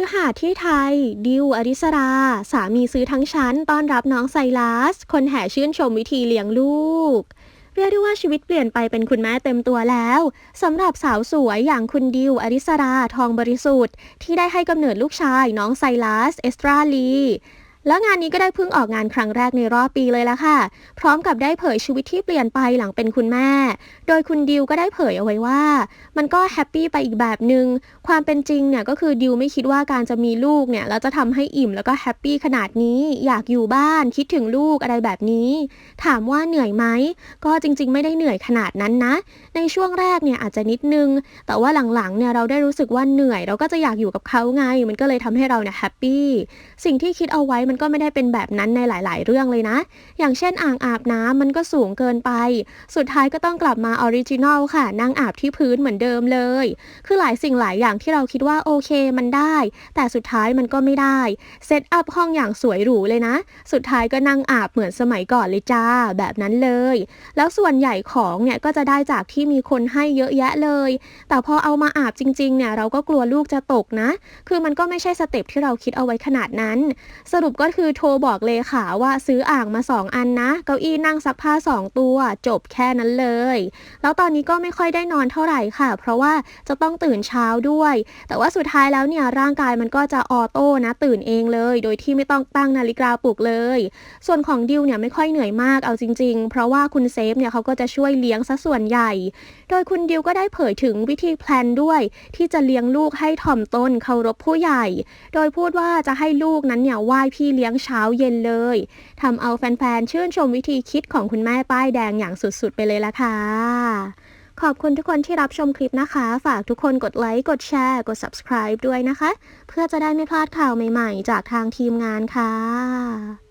ฤหาสน์ที่ไทย ดิวอริสรา สามีซื้อทั้งชั้นต้อนรับน้องไซรัส คนแห่ชื่นชมวิธีเลี้ยงลูก เรียกได้ว่าชีวิตเปลี่ยนไปเป็นคุณแม่เต็มตัวแล้วสำหรับสาวสวยอย่างคุณดิวอริสราทองบริสุทธิ์ ที่ได้ให้กำเนิดลูกชายน้องไซรัส เอสตราลี แล้วงานนี้ก็ได้เพิ่งออกงานครั้งแรกในรอบปีเลยละค่ะ พร้อมกับได้เผยชีวิตที่เปลี่ยนไปหลังเป็นคุณแม่ โดยคุณดิวก็ได้เผยเอาไว้ว่า มันก็แฮปปี้ไปอีกแบบหนึง่งความเป็นจริงเนี่ยก็คือดิวไม่คิดว่าการจะมีลูกเนี่ยแล้วจะทำให้อิ่มแล้วก็แฮปปี้ขนาดนี้ อยากอยู่บ้านคิดถึงลูกอะไรแบบนี้ ถามว่าเหนื่อยไหมก็จริง ๆ ไม่ได้เหนื่อยขนาดนั้นนะ ในช่วงแรกเนี่ยอาจจะนิดนึง แต่ว่าหลังๆเนี่ยเราได้รู้สึกว่าเหนื่อย เราก็จะอยากอยู่กับเขาไง มันก็เลยทำให้เราเนี่ยแฮปปี้สิ่งที่คิดเอาไว้มันก็ไม่ได้เป็นแบบนั้นในหลาย ๆ เรื่องเลยนะ อย่างเช่นอ่างอาบน้ำมันก็สูงเกินไป สุดท้ายก็ต้องกลับมาออริจินอลค่ะนั่งอาบที่พื้นเหมือนเดิมเลย คือหลายสิ่งหลายอย่างที่เราคิดว่าโอเคมันได้ แต่สุดท้ายมันก็ไม่ได้เซตอัพห้องอย่างสวยหรูเลยนะ สุดท้ายก็นั่งอาบเหมือนสมัยก่อนเลยจ้าแบบนั้นเลย แล้วส่วนใหญ่ของเนี่ยก็จะได้จากที่มีคนให้เยอะแยะเลย แต่พอเอามาอาบจริง ๆ เนี่ยเราก็กลัวลูกจะตกนะ คือมันก็ไม่ใช่สเต็ปที่เราคิดเอาไว้ขนาดนั้น สรุปก็ก็คือโทรบอกเลขาว่าซื้ออ่างมา 2 อันนะ เก้าอี้นั่งซักผ้า 2 ตัว จบแค่นั้นเลย แล้วตอนนี้ก็ไม่ค่อยได้นอนเท่าไหร่ค่ะ เพราะว่าจะต้องตื่นเช้าด้วย แต่ว่าสุดท้ายแล้วเนี่ยร่างกายมันก็จะออโต้นะตื่นเองเลย โดยที่ไม่ต้องตั้งนาฬิกาปลุกเลย ส่วนของดิวเนี่ยไม่ค่อยเหนื่อยมากเอาจริง ๆ เพราะว่าคุณเซฟเนี่ยเขาก็จะช่วยเลี้ยงซะส่วนใหญ่ โดยคุณดิวก็ได้เผยถึงวิธีแพลนด้วย ที่จะเลี้ยงลูกให้ถ่อมตนเคารพผู้ใหญ่ โดยพูดว่าจะให้ลูกนั้นเนี่ยไหว้พี่เลี้ยงเช้าเย็นเลยทำเอาแฟนๆชื่นชมวิธีคิดของคุณแม่ป้ายแดงอย่างสุดๆ ไปเลยละค่ะขอบคุณทุกคนที่รับชมคลิปนะคะ ฝากทุกคนกดไลค์ กดแชร์ กด subscribe ด้วยนะคะ เพื่อจะได้ไม่พลาดข่าวใหม่ๆ จากทางทีมงานค่ะ